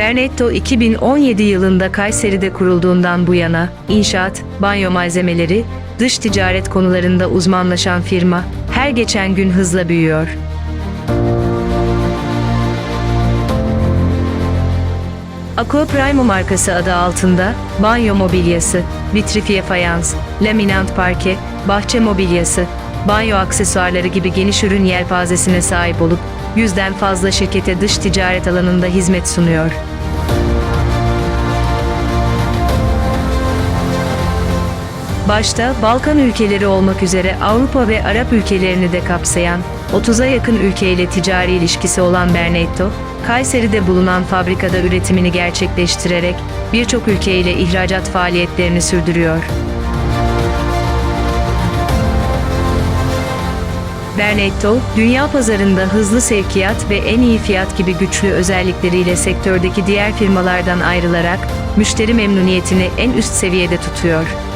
Bernetto 2017 yılında Kayseri'de kurulduğundan bu yana inşaat, banyo malzemeleri, dış ticaret konularında uzmanlaşan firma her geçen gün hızla büyüyor. Aqua Primo markası adı altında banyo mobilyası, vitrifiye fayans, laminant parke, bahçe mobilyası, banyo aksesuarları gibi geniş ürün yelpazesine sahip olup yüzden fazla şirkete dış ticaret alanında hizmet sunuyor. Başta Balkan ülkeleri olmak üzere Avrupa ve Arap ülkelerini de kapsayan 30'a yakın ülkeyle ticari ilişkisi olan Bernetto, Kayseri'de bulunan fabrikada üretimini gerçekleştirerek birçok ülkeyle ihracat faaliyetlerini sürdürüyor. Bernetto, dünya pazarında hızlı sevkiyat ve en iyi fiyat gibi güçlü özellikleriyle sektördeki diğer firmalardan ayrılarak müşteri memnuniyetini en üst seviyede tutuyor.